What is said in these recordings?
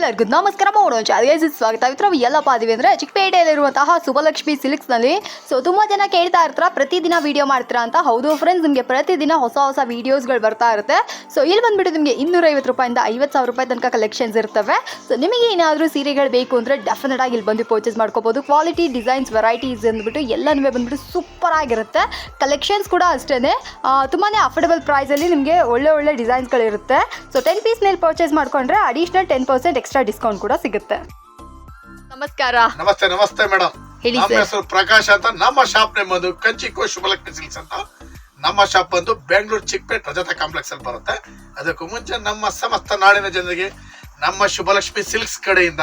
ಎಲ್ಲರಿಗೂ ನಮಸ್ಕಾರ ಮಾಡೋಣ ಚಾರಿಯಸ್ ಸ್ವಾಗತ ಇತರ ಎಲ್ಲಪ್ಪ ಅದೀವಿ ಅಂದರೆ ಚಿಕ್ಕಪೇಟೆಯಲ್ಲಿರುವಂತಹ ಸುಬಲಕ್ಷ್ಮಿ ಸಿಲ್ಕ್ಸ್ನಲ್ಲಿ ಸೊ ತುಂಬ ಜನ ಕೇಳ್ತಾ ಇರ್ತಾರ, ಪ್ರತಿದಿನ ವಿಡಿಯೋ ಮಾಡ್ತೀರಾ ಅಂತ. ಹೌದು ಫ್ರೆಂಡ್ಸ್ ನಿಮಗೆ ಪ್ರತಿದಿನ ಹೊಸ ಹೊಸ ವೀಡಿಯೋಸ್ಗಳು ಬರ್ತಾ ಇರುತ್ತೆ. ಸೊ ಇಲ್ಲಿ ಬಂದ್ಬಿಟ್ಟು ನಿಮಗೆ ಇನ್ನೂರೈವತ್ತು ರೂಪಾಯಿಂದ ಐವತ್ತು ಸಾವಿರ ರೂಪಾಯಿ ತನಕ ಕಲೆಕ್ಷನ್ಸ್ ಇರ್ತವೆ. ಸೊ ನಿಮಗೆ ಏನಾದರೂ ಸೀರೆಗಳು ಬೇಕು ಅಂದರೆ ಡೆಫಿನೆಟ್ ಆಗಿ ಇಲ್ಲಿ ಬಂದು ಪರ್ಚೇಸ್ ಮಾಡ್ಕೋಬೋದು. ಕ್ವಾಲಿಟಿ ಡಿಸೈನ್ಸ್ ವೆರೈಟೀಸ್ ಅಂದ್ಬಿಟ್ಟು ಎಲ್ಲನೂ ಬಂದ್ಬಿಟ್ಟು ಸೂಪರ್ ಆಗಿರುತ್ತೆ. ಕಲೆಕ್ಷನ್ಸ್ ಕೂಡ ಅಷ್ಟೇ ತುಂಬಾ ಅಫೋರ್ಡಬಲ್ ಪ್ರೈಸಲ್ಲಿ ನಿಮಗೆ ಒಳ್ಳೆ ಒಳ್ಳೆ ಡಿಸೈನ್ಸ್ಗಳಿರುತ್ತೆ ಸೊ ಟೆನ್ ಪೀಸ್ ಮೇಲೆ ಪರ್ಚೇಸ್ ಮಾಡ್ಕೊಂಡ್ರೆ additional ten percent extra discount ಕೂಡ ಸಿಗುತ್ತೆ. ನಮಸ್ಕಾರ. ನಮಸ್ತೆ ನಮಸ್ತೆ ಮೇಡಮ್ ಹೇಳಿ ನಮ್ಮ ಸರ್. ಹೆಸರು ಪ್ರಕಾಶ್ ಅಂತ. ನಮ್ಮ ಶಾಪ್ ನೇಮ್ ಬಂದು ಕಂಚಿಕೋ ಶುಭಲಕ್ಷ್ಮಿ ಸಿಲ್ಕ್ಸ್ ಅಂತ. ನಮ್ಮ ಶಾಪ್ ಬಂದು ಬೆಂಗಳೂರು ಚಿಕ್ಕಪೇಟ್ ರಜತ ಕಾಂಪ್ಲೆಕ್ಸ್ ಅಲ್ಲಿ ಬರುತ್ತೆ. ಅದಕ್ಕೂ ಮುಂಚೆ ನಮ್ಮ ಸಮಸ್ತ ನಾಡಿನ ಜನರಿಗೆ ನಮ್ಮ ಶುಭಲಕ್ಷ್ಮಿ ಸಿಲ್ಕ್ಸ್ ಕಡೆಯಿಂದ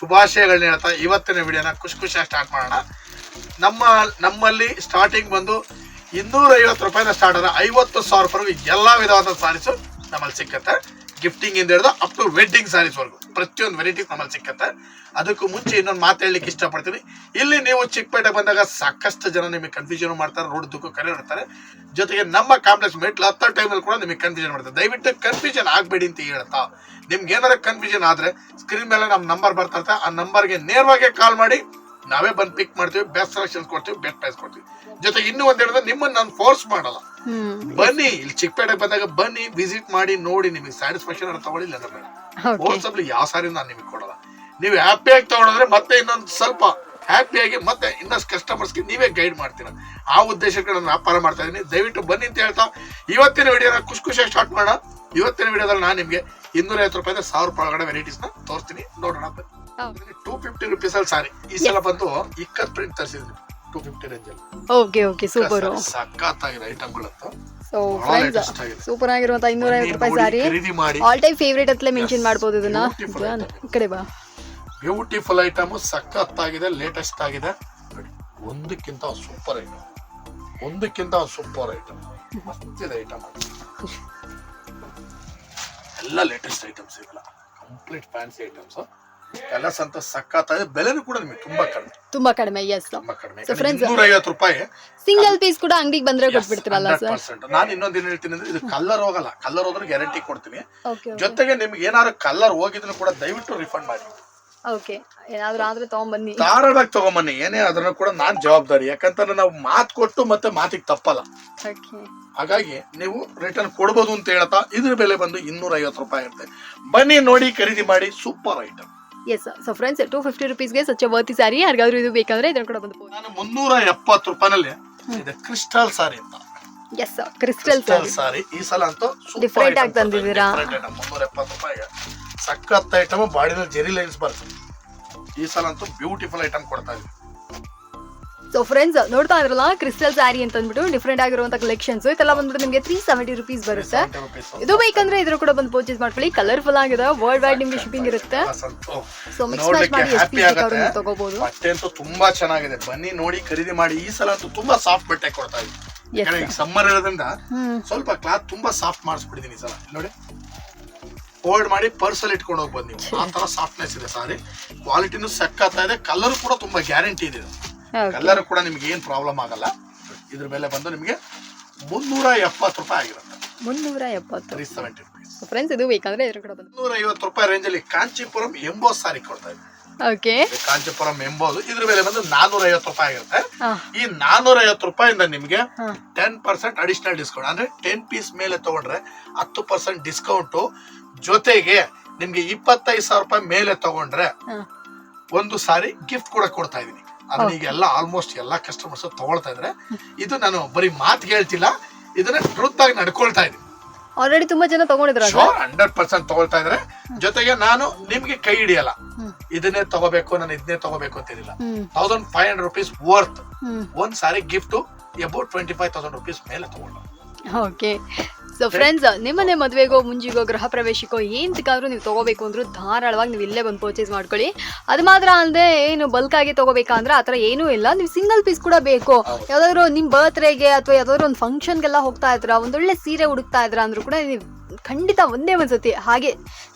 ಶುಭಾಶಯಗಳನ್ನ ಹೇಳ್ತಾ ಇವತ್ತಿನ ವಿಡಿಯೋನ ಖುಷಿ ಖುಷಿಯಾಗಿ ಸ್ಟಾರ್ಟ್ ಮಾಡೋಣ. ನಮ್ಮ ನಮ್ಮಲ್ಲಿ ಸ್ಟಾರ್ಟಿಂಗ್ ಬಂದು ಇನ್ನೂರ ಐವತ್ತು ರೂಪಾಯಿನ ಸ್ಟಾರ್ಟ್ ಆದ ಐವತ್ತು ಸಾವಿರ ರೂಪಾಯಿ ಎಲ್ಲ ವಿಧವಾದ ಸಾರೀಸು ನಮ್ಮಲ್ಲಿ ಸಿಕ್ಕತ್ತೆ. ಗಿಫ್ಟಿಂಗ್ ಇಂದ ಹಿಡಿದು ಅಪ್ ಟು ವೆಡ್ಡಿಂಗ್ ಸ್ಯಾರೀಸ್ ವರೆಗೂ. ಪ್ರತಿಯೊಂದು ವೆರೈಟಿ ನಮ್ಮಲ್ಲಿ ಸಿಕ್ಕತ್ತೆ. ಅದಕ್ಕೂ ಮುಂಚೆ ಇನ್ನೊಂದು ಮಾತಾಡ್ಲಿಕ್ಕೆ ಇಷ್ಟಪಡ್ತೀನಿ. ಇಲ್ಲಿ ನೀವು ಚಿಕ್ಕಪೇಟೆ ಬಂದಾಗ ಸಾಕಷ್ಟು ಜನ ನಿಮಗೆ ಕನ್ಫ್ಯೂಷನ್ ಮಾಡ್ತಾರೆ ರೋಡ್ ದುಃಖ ಕರೆ ಇರ್ತಾರೆ ಜೊತೆಗೆ ನಮ್ಮ ಕಾಂಪ್ಲೆಕ್ಸ್ ಮೆಟ್ಲು ಹತ್ತ ಟೈಮಲ್ಲಿ ಕೂಡ ನಿಮಗೆ ಕನ್ಫ್ಯೂಷನ್ ಮಾಡ್ತಾರೆ. ದಯವಿಟ್ಟು ಕನ್ಫ್ಯೂಷನ್ ಆಗಬೇಡಿ ಅಂತ ಹೇಳ್ತಾ. ನಿಮ್ಗೆ ಏನಾರ ಕನ್ಫ್ಯೂಷನ್ ಆದ್ರೆ ಸ್ಕ್ರೀನ್ ಮೇಲೆ ನಮ್ಮ ನಂಬರ್ ಬರ್ತಾ ಆ ನಂಬರ್ಗೆ ನೇರವಾಗಿ ಕಾಲ್ ಮಾಡಿ. ನಾವೇ ಬಂದು ಪಿಕ್ ಮಾಡ್ತೀವಿ ಬೆಸ್ಟ್ ಸೆಲೆಕ್ಷನ್ಸ್ ಕೊಡ್ತೀವಿ ಬೆಸ್ಟ್ ಪ್ರೈಸ್ ಕೊಡ್ತೀವಿ. ಜೊತೆಗೆ ಇನ್ನೂ ಒಂದ್ ಹೇಳಿದ್ರೆ ನಿಮ್ಮನ್ನ ನಾನು ಫೋರ್ಸ್ ಮಾಡಲ್ಲ. ಬನ್ನಿ ಇಲ್ಲಿ ಚಿಕ್ಕಪೇಟೆ ಬಂದಾಗ ಬನ್ನಿ ವಿಸಿಟ್ ಮಾಡಿ ನೋಡಿ ನಿಮಗೆ ಸ್ಯಾಟಿಸ್ಫ್ಯಾಕ್ಷನ್ ಅಂತ ತಗೊಳ್ಳಿ ಇಲ್ಲ ಬೇಡ. ವಾಟ್ಸಪ್ಲಿ ಯಾವ ಸಾರಿ ನಾನು ನಿಮಗೆ ಕೊಡಲ್ಲ. ನೀವು ಹ್ಯಾಪಿಯಾಗಿ ತಗೊಂಡ್ರೆ ಮತ್ತೆ ಇನ್ನೊಂದು ಸ್ವಲ್ಪ ಹ್ಯಾಪಿಯಾಗಿ ಮತ್ತೆ ಇನ್ನಷ್ಟು ಕಸ್ಟಮರ್ಸ್ಗೆ ನೀವೇ ಗೈಡ್ ಮಾಡ್ತೀರ. ಆ ಉದ್ದೇಶಕ್ಕೆ ನಾನು ವ್ಯಾಪಾರ ಮಾಡ್ತಾ ಇದ್ದೀನಿ ದಯವಿಟ್ಟು ಬನ್ನಿ ಅಂತ ಹೇಳ್ತಾ ಇವತ್ತಿನ ವಿಡಿಯೋನ ಖುಷಿ ಖುಷಿಯಾಗಿ ಸ್ಟಾರ್ಟ್ ಮಾಡೋಣ. ಇವತ್ತಿನ ವಿಡಿಯೋದಲ್ಲಿ ನಾನು ನಿಮಗೆ ಇನ್ನೂರೈವತ್ತು ರೂಪಾಯಿಂದ ರೂಪಾಯಿ ಸಾವಿರ ರೂಪಾಯಿ ಒಳಗಡೆ ವೆರೈಟೀಸ್ನ ತೋರಿಸ್ತೀನಿ. ನೋಡೋಣ ಟೂ ಫಿಫ್ಟಿ ರುಪೀಸ್ ಅಲ್ಲಿ ಸಾರಿ. ಈ ಸಲ ಬಂದು ಇಕ್ಕತ್ ಪ್ರಿಂಟ್ ತರಿಸಿದ್ವಿ ಟೂ ಫಿಫ್ಟಿ ರೇಂಜ್ ಅಲ್ಲಿ. ಓಕೆ ಓಕೆ ಸೂಪರ್ ಸಖತ್ತಾಗಿದೆ ಐಟಮ್ಗಳಂತೂ ಸೊ ಫ್ರೆಂಡ್ಸ್. ಸೂಪರ್ ಆಗಿರುವಂತ ಇನ್ನೂರ ಐವತ್ತು ರೂಪಾಯಿ ಸಾರಿ. ಖರೀದಿ ಮಾಡಿ. ಆಲ್ ಟೈಮ್ ಫೇವ್ರೇಟ್ ಅಂತಲೇ ಮೆನ್ಷನ್ ಮಾಡ್ಬೋದು ಇದನ್ನ. ಈ ಕಡೆ ಬಾ. ಬ್ಯೂಟಿಫುಲ್ ಐಟಮ್ ಸಖತ್ತಾಗಿದೆ ಲೇಟೆಸ್ಟ್ ಆಗಿದೆ. ಒಂದಕ್ಕಿಂತ ಸೂಪರ್ ಐಟಮ್ ಒಂದಕ್ಕಿಂತ ಸೂಪರ್ ಐಟಮ್ ಮಸ್ತಿದೆ ಐಟಮ್ ಎಲ್ಲ ಲೇಟೆಸ್ಟ್ ಐಟಮ್ಸ್ ಇದೆಲ್ಲ ಕಂಪ್ಲೀಟ್ ಫ್ಯಾನ್ಸಿ ಐಟಮ್ಸ್ ಕಲರ್ಸ್ ಅಂತ ಸಖತ್ತಾಗಿದೆ ಬೆಲೆನೂ ಕೂಡ ನಿಮಗೆ ತುಂಬಾ ಕಡಿಮೆ. ತುಂಬಾ ಕಡಿಮೆ ಎಸ್ ತುಂಬಾ ಕಡಿಮೆ. So friends- ಇನ್ನೂರ ರೂಪಾಯಿ ಸಿಂಗಲ್ ಪೀಸ್ ಕೂಡ ಅಂಗಡಿಗೆ ಬಂದ್ರೆ ಕೊಟ್ಬಿಡ್ತೀರಲ್ಲ ಸರ್ 100%. ನಾನು ಇನ್ನೊಂದು ಏನು ಹೇಳ್ತೀನಿ ಅಂದ್ರೆ ಇದು ಕಲರ್ ಹೋಗಲ್ಲ. ಕಲರ್ ಹೋದ್ರೆ ಗ್ಯಾರಂಟಿ ಕೊಡ್ತೀನಿ. ಓಕೆ ಜೊತೆಗೆ ನಿಮ್ಗೆ ಏನಾದ್ರು ಕಲರ್ ಹೋಗಿದ್ರು ಕೂಡ ದಯವಿಟ್ಟು ರಿಫಂಡ್ ಮಾಡಿ. ಓಕೆ ಏನಾದ್ರೂ ಆದ್ರೆ ತಗೊಂಬನ್ನಿ. ಧಾರಾಳವಾಗಿ ತಗೊಂಬನ್ನಿ. ಏನೇ ಅದನ್ನು ಕೂಡ ನಾನ್ ಜವಾಬ್ದಾರಿ. ಯಾಕಂತಂದ್ರೆ ನಾವು ಮಾತು ಕೊಟ್ಟು ಮತ್ತೆ ಮಾತಿಗೆ ತಪ್ಪಲ್ಲ. ಓಕೆ ಹಾಗಾಗಿ ನೀವು ರಿಟರ್ನ್ ಕೊಡ್ಬೋದು ಅಂತ ಹೇಳ್ತಾ ಇದ್ರ ಬೆಲೆ ಬಂದು ಇನ್ನೂರ ಐವತ್ತು ರೂಪಾಯಿ ಇರುತ್ತೆ. ಬನ್ನಿ ನೋಡಿ ಖರೀದಿ ಮಾಡಿ super items so friends two fifty ರುಪೀಸ್ಗೆ ಸಚ್ಚ worthy sari ಯಾರಿಗಾದ್ರೂ ಇದು ಬೇಕಂದ್ರೆ ಇದನ್ನು ಕೂಡ ಬಂದು ನಾನು ಮುನ್ನೂರ ಎಪ್ಪತ್ತು ರೂಪಾಯಿನಲ್ಲಿ ಇದು ಕ್ರಿಸ್ಟಲ್ ಸಾರಿ ಅಂತ. ಎಸ್ ಕ್ರಿಸ್ಟಲ್ ಸಾರಿ ಈ ಸಲ ಅಂತೂ ಡಿಫ್ರೆಂಟ್ ಆಗಿ ತಂದಿದ್ದೀರಾ? ಮುನ್ನೂರ ಎಪ್ಪತ್ತು ರೂಪಾಯಿಗೆ. ಸಖತ್ ಐಟಮ್ ಬಾಡಿನಲ್ಲಿ ಜೆರಿ ಲೈನ್ಸ್ ಬರ್ತದೆ ಈ ಸಲ ಅಂತೂ ಬ್ಯೂಟಿಫುಲ್ ಐಟಮ್ ಕೊಡ್ತಾ ಇದ್ವಿ ಸೊ ಫ್ರೆಂಡ್ಸ್ ನೋಡ್ತಾ ಇದ್ರಲ್ಲ ಕ್ರಿಸ್ಟಲ್ ಸ್ಯಾರಿ ಅಂತ ಅಂದ್ಬಿಟ್ಟು ಡಿಫ್ರೆಂಟ್ ಆಗಿರುವಂತ ಕಲೆಕ್ಷನ್ಸ್ ಇದೆಲ್ಲ ಬಂದ್ಬಿಟ್ಟು ನಿಮಗೆ ತ್ರೀ ಸೆವೆಂಟಿ ರುಪೀಸ್ ಬರುತ್ತೆ. 70 rupees. ಇದು ಬೇಕಂದ್ರೆ ಇದ್ರ ಕೂಡ ಬಂದು ಪರ್ಚೇಸ್ ಮಾಡ್ಕೊಳ್ಳಿ. ಕಲರ್ಫುಲ್ ಆಗಿದೆ. ವರ್ಲ್ಡ್ ವೈಡ್ ನಿಮ್ಗೆ ಶಿಪ್ಪಿಂಗ್ ಇರುತ್ತೆ. ಸೊ ಮಿಕ್ಸ್ ಮ್ಯಾಚ್ ಮಾಡಿ ಎಷ್ಟು ತಗೋಬಹುದು ಬಟ್ಟೆ ಅಂತೂ ತುಂಬಾ ಚೆನ್ನಾಗಿದೆ. ಬನ್ನಿ ನೋಡಿ ಖರೀದಿ ಮಾಡಿ. ಈ ಸಲ ಅಂತೂ ತುಂಬಾ ಸಾಫ್ಟ್ ಬಟ್ಟೆ ಕೊಡ್ತಾ ಯಾಕಂದ್ರೆ ಈಗ ಸಮ್ಮರ್ ಇರೋದ್ರಿಂದ ಸ್ವಲ್ಪ ಕ್ಲಾತ್ ತುಂಬಾ ಸಾಫ್ಟ್ ಮಾಡಿಸ್ಬಿಟ್ಟಿದ್ದೀನಿ ಈ ಸಲ. ನೋಡಿ. ಫೋಲ್ಡ್ ಮಾಡಿ ಪರ್ಸಲ್ ಇಟ್ಕೊಂಡು ಹೋಗ್ಬೋದು ನೀವು. ಆ ತರ ಸಾಫ್ಟ್ನೆಸ್ ಇದೆ ಸಾರಿ. ಕ್ವಾಲಿಟಿನೂ ಸಕ್ಕತ್ತಾ ಇದೆ. ಕಲರ್ ಕೂಡ ತುಂಬಾ ಗ್ಯಾರಂಟಿ ಇದೆ. ಕಲರ್ ಕೂಡ ನಿಮ್ಗೆ ಏನ್ ಪ್ರಾಬ್ಲಮ್ ಆಗಲ್ಲ. ಇದ್ರ ಮೇಲೆ ಬಂದು ನಿಮಗೆ ಮುನ್ನೂರ ಎಪ್ಪತ್ತು ರೂಪಾಯಿ ಆಗಿರುತ್ತೆ. ಮುನ್ನೂರ ಎಪ್ಪತ್ತು ತ್ರೀ ಸೆವೆಂಟಿ ರುಪೀಸ್ ಫ್ರೆಂಡ್ಸ್ ಇದು ಬೇಕಂದ್ರೆ ಇದ್ರ ಕೂಡ ಬಂದು ನೂರ ಐವತ್ತು ರೂಪಾಯಿ ರೇಂಜ್ ಅಲ್ಲಿ ಕಾಂಚೀಪುರಂ ಎಂಬೋ ಸಾರಿ ಕೊಡ್ತಾ ಇದ್ದೀವಿ ಓಕೆ ಇದು ಕಾಂಚೀಪುರಂ ಎಂಬೋದು ಇದ್ರ ಮೇಲೆ ಬಂದು ನಾನೂರ ಐವತ್ತು ರೂಪಾಯಿ ಆಗಿರುತ್ತೆ. ಈ ನಾನೂರ ಐವತ್ತು ರೂಪಾಯಿಂದ ನಿಮಗೆ ಟೆನ್ ಪರ್ಸೆಂಟ್ ಅಡಿಷನಲ್ ಡಿಸ್ಕೌಂಟ್ ಅಂದ್ರೆ ಟೆನ್ ಪೀಸ್ ಮೇಲೆ ತಗೊಂಡ್ರೆ ಹತ್ತು ಪರ್ಸೆಂಟ್ ಡಿಸ್ಕೌಂಟ್ ಜೊತೆಗೆ ನಿಮ್ಗೆ ಇಪ್ಪತ್ತೈದು ಸಾವಿರ ರೂಪಾಯಿ ಮೇಲೆ ತಗೊಂಡ್ರೆ ಒಂದು ಸಾರಿ ಗಿಫ್ಟ್ ಕೂಡ ಕೊಡ್ತಾ ಇದೀನಿ. ಅದನ್ನ ಈಗ ಎಲ್ಲ ಆಲ್ಮೋಸ್ಟ್ ಎಲ್ಲಾ ಕಸ್ಟಮರ್ಸ್ ತಗೊಳ್ತಾ ಇದ್ರೆ. ಇದು ನಾನು ಬರೀ ಮಾತು ಹೇಳ್ತಿಲ್ಲ ಇದನ್ನ ಟ್ರೂತ್ ಆಗಿ ನಡ್ಕೊಳ್ತಾ ಇದೀನಿ ಆಲ್ರೆಡಿ ತುಂಬಾ ಜನ ತಗೊಂಡಿದ್ರು ಹಂಡ್ರೆಡ್ ಪರ್ಸೆಂಟ್ ತಗೊಳ್ತಾ ಇದ್ರೆ. ಜೊತೆಗೆ ನಾನು ನಿಮ್ಗೆ ಕೈ ಹಿಡಿಯಲ್ಲ. ಇದನ್ನೇ ತಗೋಬೇಕು ನಾನು ಇದನ್ನೇ ತಗೋಬೇಕು ಅಂತಿರಲಿಲ್ಲ thousand five hundred rupees worth ಒಂದ್ sari gift about twenty five thousand rupees ಮೇಲೆ ತಗೊಂಡು. ಓಕೆ ಸೊ ಫ್ರೆಂಡ್ಸ್ ನಿಮ್ಮನೆ ಮದುವೆಗೋ ಮುಂಜಿಗೋ ಗೃಹ ಪ್ರವೇಶಕ್ಕೋ ಏನ್ ಸಿಕ್ಕಾದ್ರೂ ನೀವು ತಗೋಬೇಕು ಅಂದ್ರೂ ಧಾರಾಳವಾಗಿ ನೀವು ಇಲ್ಲೇ ಬಂದು ಪರ್ಚೇಸ್ ಮಾಡ್ಕೊಳ್ಳಿ. ಅದು ಮಾತ್ರ ಅಲ್ಲದೆ ಏನು ಬಲ್ಕ್ ಆಗಿ ತಗೋಬೇಕಂದ್ರೆ ಆ ಥರ ಏನೂ ಇಲ್ಲ. ನೀವು ಸಿಂಗಲ್ ಪೀಸ್ ಕೂಡ ಬೇಕು. ಯಾವ್ದಾದ್ರು ನಿಮ್ಮ ಬರ್ತ್ಡೇಗೆ ಅಥವಾ ಯಾವ್ದಾದ್ರು ಒಂದು ಫಂಕ್ಷನ್ಗೆಲ್ಲ ಹೋಗ್ತಾ ಇದ್ರ ಒಂದೊಳ್ಳೆ ಸೀರೆ ಹುಡುಕ್ತಾ ಇದ್ರ ಅಂದ್ರೂ ಕೂಡ ನೀವು ಖಂಡಿತ ಒಂದೇ ಒಂದು ಸತಿ. ಹಾಗೆ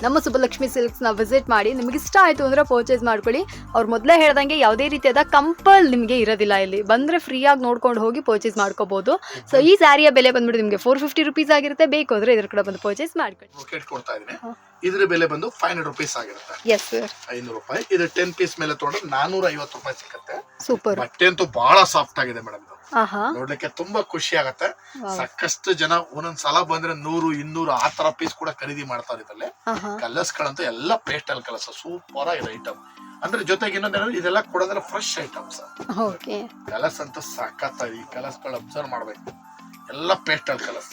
ನಮ್ಮ ಸುಬ್ಬಲಕ್ಷ್ಮಿ ಸಿಲ್ಕ್ಸ್ನ ವಿಸಿಟ್ ಮಾಡಿ ನಿಮಗೆ ಇಷ್ಟ ಆಯಿತು ಅಂದರೆ ಪರ್ಚೇಸ್ ಮಾಡ್ಕೊಳ್ಳಿ. ಅವ್ರು ಮೊದಲೇ ಹೇಳ್ದಂಗೆ ಯಾವುದೇ ರೀತಿಯಾದ ಕಂಪಲ್ ನಿಮಗೆ ಇರೋದಿಲ್ಲ ಇಲ್ಲಿ. ಬಂದರೆ ಫ್ರೀಯಾಗಿ ನೋಡ್ಕೊಂಡು ಹೋಗಿ ಪರ್ಚೇಸ್ ಮಾಡ್ಕೋಬೋದು. ಸೊ ಈ ಸ್ಯಾರಿಯ ಬೆಲೆ ಬಂದ್ಬಿಟ್ಟು ನಿಮಗೆ ಫೋರ್ ಫಿಫ್ಟಿ ರುಪೀಸ್ ಆಗಿರುತ್ತೆ. ಬೇಕು ಅಂದರೆ ಇದ್ರ ಕಡೆ ಬಂದು ಪರ್ಚೇಸ್ ಮಾಡ್ಕೊಳ್ಳಿ. ಇದ್ರ ಬೆಲೆ ಬಂದು ಫೈವ್ ಹಂಡ್ರೆಡ್ ರುಪೀಸ್ ಆಗಿರುತ್ತೆ. ಎಸ್ ಸರ್ ಐನೂರು ರೂಪಾಯಿ. ಇದು ಟೆನ್ ಪೀಸ್ ಮೇಲೆ ತಗೊಂಡ್ರೆ ನಾನೂರ ಐವತ್ತು ರೂಪಾಯಿ ಸಿಕ್ಕತ್ತೆ ಸೂಪರ್ ಬಟ್ಟೆ ಅಂತೂ ಬಹಳ ಸಾಫ್ಟ್ ಆಗಿದೆ ಮೇಡಮ್ ಆಹಾ. ನೋಡ್ಲಿಕ್ಕೆ ತುಂಬಾ ಖುಷಿ ಆಗತ್ತೆ. ಸಾಕಷ್ಟು ಜನ ಒಂದೊಂದ್ ಸಲ ಬಂದ್ರೆ ನೂರು ಇನ್ನೂರು ಆ ತರ ಪೀಸ್ ಕೂಡ ಖರೀದಿ ಮಾಡ್ತಾರೆ ಇದರಲ್ಲಿ. ಆಹಾ. ಕಲರ್ಸ್ ಗಳಂತೂ ಎಲ್ಲ ಪೇಸ್ಟಲ್ ಕಲರ್ಸ್ ಸೂಪರ್ ಆಗಿದೆ ಐಟಮ್ ಅಂದ್ರೆ ಜೊತೆಗೆ ಇನ್ನೊಂದೇನಂದ್ರೆ ಇದೆಲ್ಲ ಕೊಡೋದ್ರೆ ಫ್ರೆಶ್ ಐಟಮ್ಸ್ ಓಕೆ ಕಲರ್ಸ್ ಅಂತೂ ಸಾಕತ್ತ ಈ ಕಲರ್ಸ್ಗಳು ಅಬ್ಸರ್ವ್ ಮಾಡ್ಬೇಕು. ಎಲ್ಲ ಪೇಸ್ಟಲ್ ಕಲರ್ಸ್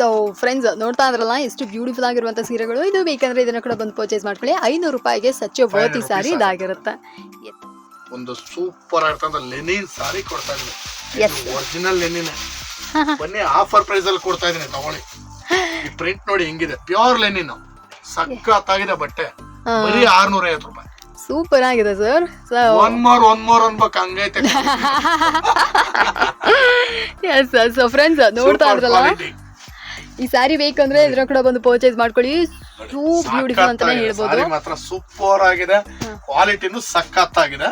ಸೊ ಫ್ರೆಂಡ್ಸ್ ನೋಡ್ತಾ ಇದ್ರಲ್ಲ ಎಷ್ಟು ಬ್ಯೂಟಿಫುಲ್ ಆಗಿರುವಂತ ಸೀರೆಗಳು. ಇದು ಬೇಕಂದ್ರೆ ಇದನ್ನ ಕೂಡ ಬಂದು ಪರ್ಚೇಸ್ ಮಾಡ್ಕೊಳ್ಳಿ. ಐನೂರು ರೂಪಾಯಿಗೆ ಸಚ್ಚೆ ವರ್ತಿ 500 ಸ್ಯಾರಿ ಇದಾಗಿರುತ್ತೆ. ಒಂದು ಸೂಪರ್ ಆಗಿರ್ತಂತ ಲೆನಿನ್ ಸಾರಿ ಕೊಡ್ತಾ ಇದ್ದೀನಿ. ಒರಿಜಿನಲ್ ಲೆನಿನ್ ಬನ್ನಿ ಆಫರ್ ಪ್ರೈಸ್ ಅಲ್ಲಿ ಕೊಡ್ತಾ ಇದ್ದೀನಿ ತಗೊಳ್ಳಿ. ಈ ಪ್ರಿಂಟ್ ನೋಡಿ ಹೆಂಗಿದೆ. ಪ್ಯೂರ್ ಲೆನಿನ್ ಸಖತ್ತಾಗಿದೆ ಬಟ್ಟೆ. ಬರೀ ಆರ್ನೂರ ಐವತ್ತು ರೂಪಾಯಿ. ಸೂಪರ್ ಆಗಿದೆ sir one more one more ಅನ್ಬೇಕು ಹಂಗೈತೆ. ಎಸ್ ಸೊ ಫ್ರೆಂಡ್ಸ್ ನೋಡ್ತಾ ಇದ್ರಲ್ಲ ಈ ಸ್ಯಾರಿ ಬೇಕಂದ್ರೆ ಇದ್ರ ಕೂಡ ಬಂದು ಪರ್ಚೇಸ್ ಮಾಡ್ಕೊಳ್ಳಿ. ಟೂ ಬ್ಯೂಟಿಫುಲ್ ಅಂತಾನೆ ಹೇಳ್ಬೋದು. ಮಾತ್ರ ಸೂಪರ್ ಆಗಿದೆ. ಕ್ವಾಲಿಟಿನೂ ಸಖತ್ತಾಗಿದೆ.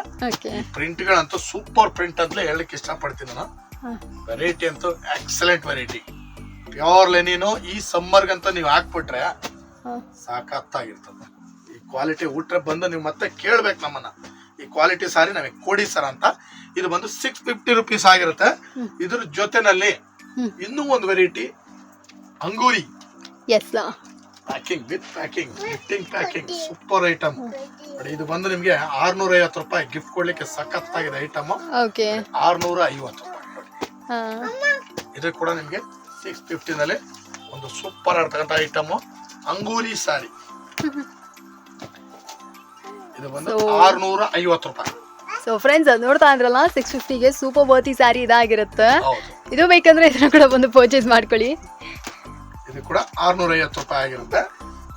ಪ್ರಿಂಟ್ ಗಳಂತೂ ಸೂಪರ್ ಪ್ರಿಂಟ್ ಅಂತಲೇ ಹೇಳಕ್ ಇಷ್ಟಪಡ್ತೀನಿ ನಾನು. ವೆರೈಟಿ ಅಂತೂ ಎಕ್ಸಲೆಂಟ್ ವೆರೈಟಿ ಪ್ಯೂರ್ ಲೆನಿನು ಈ ಸಮ್ಮರ್ಗಂತ ನೀವು ಹಾಕ್ಬಿಟ್ರೆ ಸಖತ್ತಾಗಿರ್ತದೆ ಈ ಕ್ವಾಲಿಟಿ ಊಟ್ರೆ ಬಂದು ನೀವು ಮತ್ತೆ ಕೇಳ್ಬೇಕು ನಮ್ಮನ್ನ. ಈ ಕ್ವಾಲಿಟಿ ಸಾರಿ ನಮಗೆ ಕೊಡಿ ಸರ್ ಅಂತ. ಇದು ಬಂದು ಸಿಕ್ಸ್ ಫಿಫ್ಟಿ ರುಪೀಸ್ ಆಗಿರುತ್ತೆ. ಇದ್ರ ಜೊತೆನಲ್ಲಿ ಇನ್ನೂ ಒಂದು variety ಅಂಗೂರಿ. Yes packing with packing gifting packing super item ನೋಡಿ ಇದು ಬಂದು ನಿಮಗೆ ಆರ್ನೂರ ಐವತ್ತು ರೂಪಾಯಿ ಗಿಫ್ಟ್ ಕೊಡ್ಲಿಕ್ಕೆ ಸಖತ್ತಾಗಿದೆ ಐಟಮ್ ಓಕೆ ಆರ್ನೂರ ಐವತ್ತು ರೂಪಾಯಿ. ನೋಡಿ ಇದು ಕೂಡ ನಿಮಗೆ ಸಿಕ್ಸ್ ಫಿಫ್ಟಿನಲ್ಲಿ ಒಂದು ಸೂಪರ್ ಆಗಿರ್ತಕ್ಕಂಥ ಐಟಮ್ ಅಂಗೂರಿ ಸಾರಿ. ಇದು ಬಂದು ಆರುನೂರ ಆರ್ನೂರ ಐವತ್ತು ರೂಪಾಯಿ. ಸೊ ಫ್ರೆಂಡ್ಸ್ ಅದು ನೋಡ್ತಾ ಅಂದ್ರಲ್ಲ ಸಿಕ್ಸ್ ಫಿಫ್ಟಿಗೆ ಸೂಪರ್ ಬರ್ತಿ ಸ್ಯಾರಿ ಇದಾಗಿರುತ್ತೆ. ಇದು ಬೇಕಂದ್ರೆ ಇದನ್ನ ಕೂಡ ಬಂದು ಪರ್ಚೇಸ್ ಮಾಡ್ಕೊಳ್ಳಿ. ಇದು ಕೂಡ ಆರ್ನೂರ ಐವತ್ತು ರೂಪಾಯಿ ಆಗಿರುತ್ತೆ.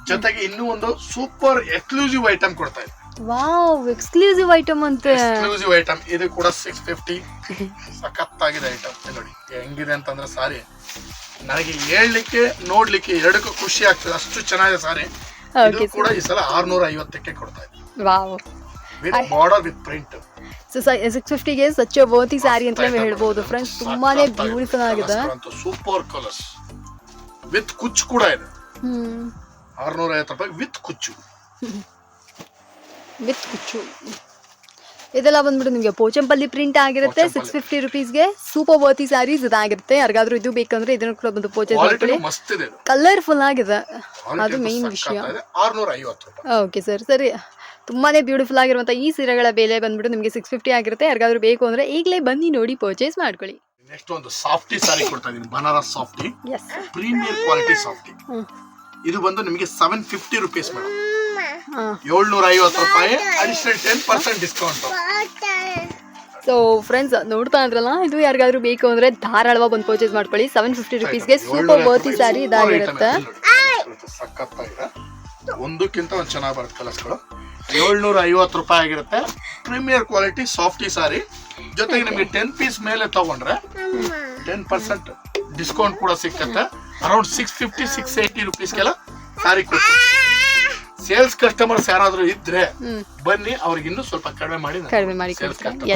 ಜೊತೆಗೆ ಇನ್ನೂ ಒಂದು ಸೂಪರ್ ಎಕ್ಸ್ಕ್ಲೂಸಿವ್ ಐಟಮ್ ಕೊಡ್ತಾ ಇದೆ. ವಾವ್ ಎಕ್ಸ್ಕ್ಲೂಸಿವ್ ಐಟಮ್ ಅಂತ. Exclusive item. ಇದು ಕೂಡ ಸಿಕ್ಸ್ ಫಿಫ್ಟಿ ಸಖತ್ತಾಗಿದೆ ಐಟಮ್. ನೋಡಿ ಹೆಂಗಿದೆ ಅಂತಂದ್ರೆ ಸಾರಿ. ನನಗೆ ಹೇಳ್ಲಿಕ್ಕೆ ನೋಡ್ಲಿಕ್ಕೆ ಎರಡಕ್ಕೂ ಖುಷಿ ಆಗ್ತದೆ. ಅಷ್ಟು ಚೆನ್ನಾಗಿದೆ ಸಾರಿ. ಇದು ಕೂಡ ಈ ಸಲ ಆರ್ನೂರ ಐವತ್ತಕ್ಕೆ ಕೊಡ್ತಾ ಇದೆ. Wow. With border with print so six ಫಿಫ್ಟಿಗೆ such a worthy sari ಅಂತಲೇ ಹೇಳ್ಬೋದು. ಫ್ರೆಂಡ್ಸ್ ತುಂಬಾನೇ ಬ್ಯೂಟಿಫುಲ್ ಆಗಿದೆ. ಸೂಪರ್ ಕಲರ್ಸ್ ವಿತ್ ಕುಚ್ಚು ಕೂಡ ಇದೆ. ಆರ್ನೂರ ಐವತ್ತು ರೂಪಾಯಿ ವಿತ್ ಕುಚ್ಚು. ವಿತ್ ಕುಚ್ಚು. ಇದೆಲ್ಲ ಬಂದ್ಬಿಟ್ಟು ನಿಮಗೆ ಪೋಚಂಪಲ್ಲಿ ಪ್ರಿಂಟ್ ಆಗಿರುತ್ತೆ. ಸಿಕ್ಸ್ ಫಿಫ್ಟಿ ರುಪೀಸ್ಗೆ ಸೂಪರ್ ವರ್ತಿ ಸ್ಯಾರೀಸ್ ಇದಾಗಿರುತ್ತೆ. ಯಾರಿಗಾದ್ರೂ ಇದು ಬೇಕಂದ್ರೆ ಇದನ್ನು ಕೂಡ ಬಂದು ಇದು ಕಲರ್ಫುಲ್ ಆಗಿದೆ. ಅದು ಮೇನ್ ವಿಷಯ. ಓಕೆ ಸರ್ ಸರಿ. ತುಂಬಾನೇ ಬ್ಯೂಟಿಫುಲ್ ಆಗಿರುವಂಥ ಈ ಸೀರೆಗಳ ಬೆಲೆ ಬಂದ್ಬಿಟ್ಟು ನಿಮಗೆ ಸಿಕ್ಸ್ ಫಿಫ್ಟಿ ಆಗಿರುತ್ತೆ. ಯಾರಿಗಾದ್ರೂ ಬೇಕು ಅಂದರೆ ಈಗಲೇ ಬನ್ನಿ ನೋಡಿ ಪರ್ಚೇಸ್ ಮಾಡ್ಕೊಳ್ಳಿ. ನೆಕ್ಸ್ಟ್ ಒಂದು ಸಾಫ್ಟಿ ಸಾರಿ ಕೊಡ್ತಾ ಇದೀನಿ Banaras softy. Premier quality softy. ಇದು ಬಂದು ನಿಮಗೆ ಸೆವೆನ್ ಫಿಫ್ಟಿ ರುಪೀಸ್ ಮೇಡಮ್. ಏಳ್ನೂರ ಐವತ್ತು ರೂಪಾಯಿ additional ten percent discount so friends ನೋಡ್ತಾ ಇದ್ರಲ್ಲ ಇದು ಯಾರಿಗಾದ್ರೂ ಬೇಕು ಅಂದ್ರೆ ಧಾರಾಳವಾಗಿ ಬಂದು ಪರ್ಚೇಸ್ ಮಾಡ್ಕೊಳ್ಳಿ. ಸೆವೆನ್ ಫಿಫ್ಟಿ ರುಪೀಸ್ಗೆ ಸೂಪರ್ ವರ್ತಿ ಸ್ಯಾರಿ ಇದಾಗಿರುತ್ತೆ. ಸಖತ್ತಾಗಿದೆ. ಒಂದಕ್ಕಿಂತ ಒಂದು ಚೆನ್ನಾಗಿ ಬರುತ್ತೆ ಕಲರ್ಸ್ಗಳು ಏಳ್ನೂರ ಐವತ್ತು ರೂಪಾಯಿ ಆಗಿರುತ್ತೆ. ಪ್ರೀಮಿಯರ್ ಕ್ವಾಲಿಟಿ ಸಾಫ್ಟಿ ಸಾರಿ ಜೊತೆಗೆ ನಿಮಗೆ ಟೆನ್ ಪೀಸ್ ಮೇಲೆ ತಗೊಂಡ್ರೆ ಟೆನ್ ಪರ್ಸೆಂಟ್ ಡಿಸ್ಕೌಂಟ್ ಕೂಡ ಸಿಕ್ಕತ್ತೆ. Around six fifty six eighty ರುಪೀಸ್ಗೆಲ್ಲ sari ಕೊಡ್ತೀವಿ. ಸೇಲ್ಸ್ ಕಸ್ಟಮರ್ಸ್ ಯಾರಾದ್ರೂ ಇದ್ರೆ ಬನ್ನಿ ಅವ್ರಿಗೆ ಇನ್ನೂ ಸ್ವಲ್ಪ ಕಡಿಮೆ ಮಾಡಿ ಕಡಿಮೆ ಮಾಡಿ.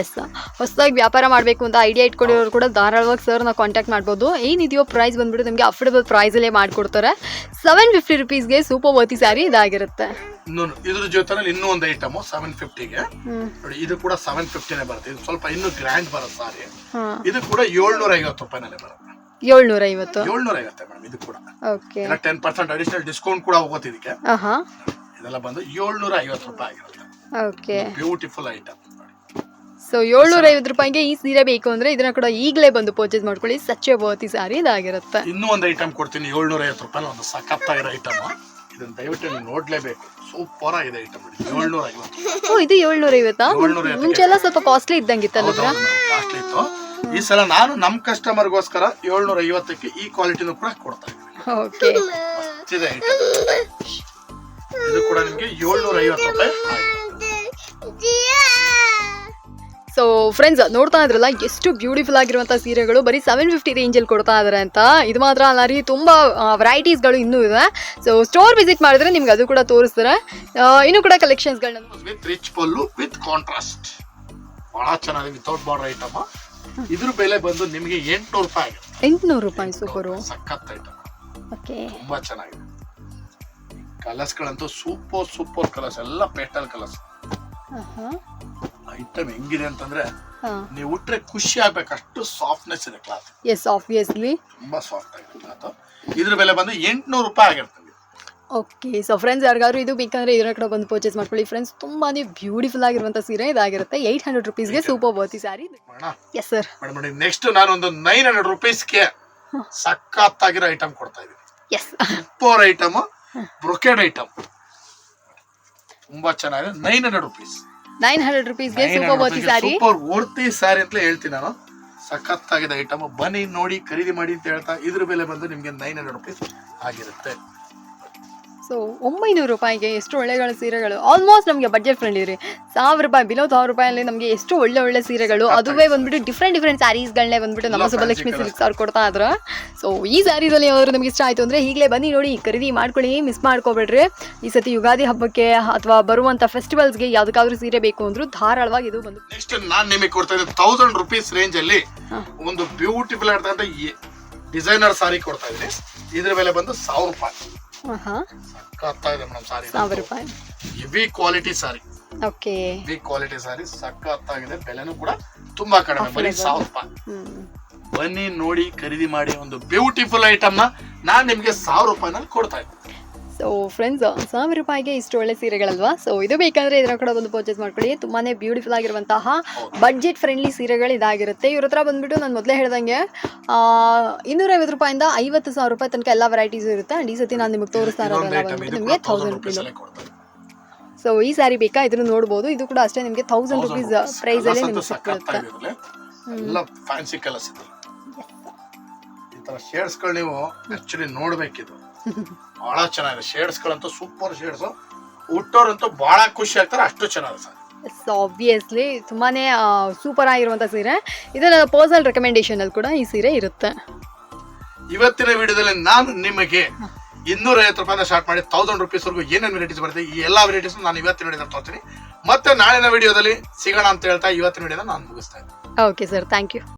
ಎಸ್ ಹೊಸದಾಗಿ ವ್ಯಾಪಾರ ಮಾಡಬೇಕು ಅಂತ ಐಡಿಯಾ ಇಟ್ಕೊಂಡಿರೋರು ಕೂಡ ಧಾರಾಳವಾಗಿ ಸರ್ನ ಕಾಂಟ್ಯಾಕ್ಟ್ ಮಾಡ್ಬೋದು. ಏನಿದೆಯೋ ಪ್ರೈಸ್ ಬಂದ್ಬಿಟ್ಟು ನಿಮಗೆ ಅಫೋರ್ಡಬಲ್ ಪ್ರೈಸಲ್ಲೇ ಮಾಡಿಕೊಡ್ತಾರೆ. ಸೆವೆನ್ ಫಿಫ್ಟಿ ರುಪೀಸ್ಗೆ ಸೂಪರ್ ವರ್ತಿ ಸ್ಯಾರಿ ಇದಾಗಿರುತ್ತೆ. ಇದ್ರ ಜೊತೆ ಇನ್ನೂ ಒಂದು ಐಟಮ್ ಸೆವೆನ್ ಫಿಫ್ಟಿಗೆ ನೋಡಿ ಇದು ಕೂಡ ಸೆವೆನ್ ಫಿಫ್ಟಿನೇ ಬರುತ್ತೆ. ಇದು ಸ್ವಲ್ಪ ಇನ್ನೂ ಗ್ರ್ಯಾಂಡ್ ಬರುತ್ತೆ ಸಾರಿ ಇದು ಕೂಡ ಏಳ್ನೂರ ಐವತ್ತು ರೂಪಾಯಿನಲ್ಲಿ ಬರುತ್ತೆ. ಏಳ್ನೂರ ಐವತ್ತು ಏಳ್ನೂರ ಐವತ್ತೆ ಮೇಡಮ್ ಇದು ಕೂಡ. Okay ten percent additional discount ಕೂಡ ಹೋಗುತ್ತೆ ಇದಕ್ಕೆ. ಇದೆಲ್ಲ ಬಂದು ಏಳ್ನೂರ ಐವತ್ತು ರೂಪಾಯಿ ಆಗಿರುತ್ತೆ. ಓಕೆ. ಬ್ಯೂಟಿಫುಲ್ ಐಟಮ್ ಸೊ ಏಳ್ನೂರ ಐವತ್ತು ರೂಪಾಯಿಗೆ ಈ ಸೀರೆ ಬೇಕು ಅಂದ್ರೆ ಇದನ್ನ ಕೂಡ ಈಗಲೇ ಬಂದು ಪರ್ಚೇಸ್ ಮಾಡ್ಕೊಳ್ಳಿ. ಸಚ್ಚೆ ವರ್ತಿ ಸಾರಿ ಇದಾಗಿರುತ್ತೆ ಇನ್ನೂ ಒಂದು ಐಟಮ್ ಕೊಡ್ತೀನಿ ಏಳ್ನೂರ ಐವತ್ತು ರೂಪಾಯಿ ಒಂದು ಸಖತ್ತಾಗಿರೋ ಐಟಮ್ ಇದನ್ನ ದಯವಿಟ್ಟು ನೀವು ನೋಡ್ಲೇಬೇಕು. ಸೂಪರ್ ಆಗಿದೆ ಐಟಮ್ ಏಳ್ನೂರ ಐವತ್ತು ಓ ಇದು ಏಳ್ನೂರ ಐವತ್ತಾ 750 ಮುಂಚೆ ಎಲ್ಲ ಸ್ವಲ್ಪ ಕಾಸ್ಟ್ಲಿ ಇದ್ದಂಗಿತ್ತಲ್ಲ ಕಾಸ್ಟ್ಲಿ ಇತ್ತು. ಈ ಸಲ ನಾನು ನಮ್ಮ ಕಸ್ಟಮರ್ಗೋಸ್ಕರ ಏಳ್ನೂರ ಐವತ್ತಕ್ಕೆ ಈ ಕ್ವಾಲಿಟಿನೂ ಕೂಡ ಕೊಡ್ತಾ ಇದ್ದೀನಿ. ಓಕೆ ಇದೆ ಐಟಮ್ ಇದು ಕೂಡ ನಿಮಗೆ ಏಳ್ನೂರ ಐವತ್ತು ರೂಪಾಯಿ. ಸೊ ಫ್ರೆಂಡ್ಸ್ ನೋಡ್ತಾ ಇದ್ರಲ್ಲ ಎಷ್ಟು ಬ್ಯೂಟಿಫುಲ್ ಆಗಿರುವಂಥ ಸೀರೆಗಳು. ಬರೀ ಸೆವೆನ್ ಫಿಫ್ಟಿ ರೇಂಜಲ್ಲಿ ಕೊಡ್ತಾ ಇದ್ದಾರೆ ಅಂತ. ಇದು ಮಾತ್ರ ಅಲ್ಲ ರೀ ತುಂಬ ವೆರೈಟೀಸ್ಗಳು ಇನ್ನೂ ಇದೆ. ಸೊ ಸ್ಟೋರ್ ವಿಸಿಟ್ ಮಾಡಿದ್ರೆ ನಿಮ್ಗೆ ಅದು ಕೂಡ ತೋರಿಸ್ತಾರೆ. ಇನ್ನು ಕೂಡ ಕಲೆಕ್ಷನ್ಸ್ಗಳನ್ನ with rich pallu with contrast ಬಹಳ ಚೆನ್ನಾಗಿ ವಿತೌಟ್ ಬಾರ್ಡರ್ ಐಟಮ್ ಇದ್ರ ಬೆಲೆ ಬಂದು ನಿಮಗೆ ಎಂಟ್ನೂರು ರೂಪಾಯಿ ಎಂಟುನೂರು ರೂಪಾಯಿ ಸೂಪರ್ ಸಖತ್ ಐಟಮ್ ಓಕೆ ತುಂಬಾ ಚೆನ್ನಾಗಿದೆ. ಕಲರ್ಸ್ಗಳಂತೂ ಸೂಪರ್ ಸೂಪರ್ ಕಲರ್ಸ್ ಎಲ್ಲ ಪೇಟಲ್ ಕಲರ್ಸ್. ಐಟಮ್ ಹೆಂಗಿದೆ ಅಂತಂದ್ರೆ ನೀವು ಉಟ್ರೆ ಖುಷಿ ಆಗ್ಬೇಕು ಅಷ್ಟು ಸಾಫ್ಟ್ನೆಸ್ ಇದೆ ಕ್ಲಾತ್ ಎಸ್ ಆಬ್ವಿಯಸ್ಲಿ ತುಂಬಾ ಸಾಫ್ಟ್ ಆಗಿದೆ ಕ್ಲಾತ್ ಇದ್ರ ಬೆಲೆ ಬಂದು ಎಂಟ್ನೂರು ರೂಪಾಯಿ ಆಗಿರ್ತದೆ ಓಕೆ ಸೊ ಫ್ರೆಂಡ್ಸ್ ಯಾರಿಗಾದ್ರು ಇದು ಬೇಕಂದ್ರೆ ಇದರ ಕಡೆ ಬಂದು ಪರ್ಚೇಸ್ ಮಾಡ್ಕೊಳ್ಳಿ. ಫ್ರೆಂಡ್ಸ್ ತುಂಬಾ ಬ್ಯೂಟಿಫುಲ್ ಆಗಿರುವಂಥ ಸೀರೆ ಇದಾಗಿರುತ್ತೆ. Eight hundred ರುಪೀಸ್ಗೆ super worthy sari yes sir madam ನೋಡಿ ನೆಕ್ಸ್ಟ್ ನಾನೊಂದು ನೈನ್ ಹಂಡ್ರೆಡ್ ರುಪೀಸ್ಗೆ ಸಖತ್ತಾಗಿರೋ ಐಟಮ್ ಕೊಡ್ತಾ ಇದ್ದೀನಿ. Yes super item brocade item ತುಂಬಾ ಚೆನ್ನಾಗಿದೆ. Nine hundred rupees nine hundred ರುಪೀಸ್ಗೆ super sari super worthy sari ಅಂತಲೇ ಹೇಳ್ತೀನಿ ನಾನು. ಸಖತ್ತಾಗಿದೆ ಐಟಮ್ ಬನ್ನಿ ನೋಡಿ ಖರೀದಿ ಮಾಡಿ ಅಂತ ಹೇಳ್ತಾ ಇದ್ರ ಬೆಲೆ ಬಂದು ನಿಮಗೆ ನೈನ್ ಹಂಡ್ರೆಡ್ ರುಪೀಸ್ ಆಗಿರುತ್ತೆ. ಸೊ ಒಂಬೈನೂರು ರೂಪಾಯಿಗೆ ಎಷ್ಟು ಒಳ್ಳೆಗಳ ಸೀರೆಗಳು. ಆಲ್ಮೋಸ್ಟ್ ನಮಗೆ ಬಜೆಟ್ ಫ್ರೆಂಡ್ ರೀ. ಸಾವಿರ ರೂಪಾಯಿ ಬಿಲೋ ಸಾವಿರ ರೂಪಾಯಲ್ಲಿ ನಮಗೆ ಎಷ್ಟು ಒಳ್ಳೆ ಒಳ್ಳೆ ಸೀರೆಗಳು. ಅದುವೇ ಬಂದ್ಬಿಟ್ಟು ಡಿಫ್ರೆಂಟ್ ಡಿಫ್ರೆಂಟ್ ಸ್ಯಾರೀಸ್ಗಳನ್ನೇ ಬಂದ್ಬಿಟ್ಟು ನಮ್ಮ ಸುಬ್ಬಲಕ್ಷ್ಮಿ ಸಿಲ್ಕ್ಸ್ ಅವ್ರು ಕೊಡ್ತಾ ಇದ್ರು. ಸೊ ಈ ಸ್ಯಾರೀಸಲ್ಲಿ ಯಾವ್ದಾದ್ರು ನಮಗೆ ಇಷ್ಟ ಆಯಿತು ಅಂದರೆ ಈಗಲೇ ಬನ್ನಿ ನೋಡಿ ಖರೀದಿ ಮಾಡ್ಕೊಳ್ಳಿ ಮಿಸ್ ಮಾಡ್ಕೋಬೇಡ್ರಿ. ಈ ಸತಿ ಯುಗಾದಿ ಹಬ್ಬಕ್ಕೆ ಅಥವಾ ಬರುವಂಥ ಫೆಸ್ಟಿವಲ್ಸ್ಗೆ ಯಾವುದಕ್ಕಾದ್ರೂ ಸೀರೆ ಬೇಕು ಅಂದರೂ ಧಾರಾಳವಾಗಿ ಇದು ಬಂದು ನೆಕ್ಸ್ಟ್ ನಾನು ನಿಮಗೆ ಕೊಡ್ತಾ ಇದ್ದೀನಿ ತೌಸಂಡ್ ರುಪೀಸ್ ರೇಂಜ್ ಅಲ್ಲಿ ಒಂದು ಬ್ಯೂಟಿಫುಲ್ ಆಗಿರ್ತಕ್ಕಂಥ ಡಿಸೈನರ್ ಸಾರಿ ಕೊಡ್ತಾ ಇದ್ದೀನಿ. ಇದ್ರ ಮೇಲೆ ಬಂದು ಸಾವಿರ ರೂಪಾಯಿ. ಹಾಂ ಸಖತ್ತಾ ಇದೆ ಮೇಡಮ್ ಸಾರಿ. ಸಾವಿರ ರೂಪಾಯಿ. Heavy quality sari. Okay. Heavy quality sari ಸಖತ್ತಾಗಿದೆ ಬೆಲೆನೂ ಕೂಡ ತುಂಬಾ ಕಡಿಮೆ ಬರೀ. ಸಾವಿರ ರೂಪಾಯಿ. ಬನ್ನಿ ನೋಡಿ ಖರೀದಿ ಮಾಡಿ ಒಂದು ಬ್ಯೂಟಿಫುಲ್ ಐಟಮ್ನ ನಾನ್ ನಿಮ್ಗೆ ಸಾವಿರ ರೂಪಾಯಿನಲ್ಲಿ ಕೊಡ್ತಾ ಇದ್ದೀನಿ. ಸೊ ಫ್ರೆಂಡ್ಸ್ ಸಾವಿರ ರೂಪಾಯಿಗೆ ಇಷ್ಟು ಒಳ್ಳೆ ಸೀರೆಗಳಲ್ವಾ? ಸೊ ಇದು ಬೇಕಂದ್ರೆ ಇದರ ಕಡೆ ಒಂದು ಪರ್ಚೇಸ್ ಮಾಡ್ಕೊಳ್ಳಿ. ತುಂಬಾನೇ ಬ್ಯೂಟಿಫುಲ್ ಆಗಿರುವಂತಹ ಬಡ್ಜೆಟ್ ಫ್ರೆಂಡ್ಲಿ ಸೀರೆಗಳು ಇದಾಗಿರುತ್ತೆ. ಇವ್ರ ಹತ್ರ ಬಂದ್ಬಿಟ್ಟು ನಾನು ಮೊದಲೇ ಹೇಳ್ದಂಗೆ ಇನ್ನೂರೈವತ್ತು ರೂಪಾಯಿಂದ ಐವತ್ತು ಸಾವಿರ ರೂಪಾಯಿ ತನಕ ಎಲ್ಲ ವೆರೈಟೀಸ್ ಇರುತ್ತೆ. ಅಂಡ್ ಈ ಸತಿ ನಾನು ನಿಮಗೆ ತೋರಿಸ್ತಾ ಇರೋದಲ್ಲ ಬಂದ್ಬಿಟ್ಟು ನಿಮಗೆ ತೌಸಂಡ್ ರುಪೀಸ್ ಸೊ ಈ ಸ್ಯಾರಿ ಬೇಕಾ? ಇದನ್ನು ನೋಡ್ಬೋದು. ಇದು ಕೂಡ ಅಷ್ಟೇ ನಿಮಗೆ ತೌಸಂಡ್ ರುಪೀಸ್ ಪ್ರೈಸ್ ಅಲ್ಲಿ ನಿಮಗೆ ಸಿಕ್ಕಿರುತ್ತೆ ಸಖತ್ತಾಗಿರೋದ್ರಲ್ಲಿ ಎಲ್ಲ ಫ್ಯಾನ್ಸಿ ಕಲರ್ಸ್ ಇದೆ. ಈ ತರ ಶೇಡ್ಸ್ಗಳು ನೀವು ಆಕ್ಚುಲಿ ನೋಡ್ಬೇಕಿದು. ಬಹಳ ಚೆನ್ನಾಗಿದೆ. ಶೇಡ್ಸ್ ಗಳಂತೂ ಸೂಪರ್ ಶೇಡ್ಸ್ ಹುಟ್ಟೋರಂತೂ ಬಹಳ ಖುಷಿ ಆಗ್ತಾರೆ ಅಷ್ಟು ಚೆನ್ನಾಗಿದೆ ಸರ್. ಆಬ್ವಿಯಸ್ಲಿ ತುಂಬಾನೇ ಸೂಪರ್ ಆಗಿರುವಂಥ ಸೀರೆ. ಇದು ನನ್ನ ಪರ್ಸನಲ್ ರೆಕಮೆಂಡೇಶನ್ ಅಲ್ಲಿ ಕೂಡ ಈ ಸೀರೆ ಇರುತ್ತೆ. ಇವತ್ತಿನ ವಿಡಿಯೋದಲ್ಲಿ ನಾನು ನಿಮಗೆ ಇನ್ನೂರ ಐವತ್ತು ರೂಪಾಯಿಂದ ಸ್ಟಾರ್ಟ್ ಮಾಡಿ ತೌಸಂಡ್ ರುಪೀಸ್ವರೆಗೂ ಏನೇನು ವೆರೈಟೀಸ್ ಬರುತ್ತೆ ಈ ಎಲ್ಲ ವೆರೈಟೀಸ್ ನಾನು ಇವತ್ತಿನ ವಿಡಿಯೋದಲ್ಲಿ ತೋರ್ತೀನಿ ಮತ್ತೆ ನಾಳಿನ ವಿಡಿಯೋದಲ್ಲಿ ಸಿಗೋಣ ಅಂತ ಹೇಳ್ತಾ ಇವತ್ತಿನ ವಿಡಿಯೋನ ನಾನು ಮುಗಿಸ್ತಾ ಇದ್ದೀನಿ. Okay sir thank you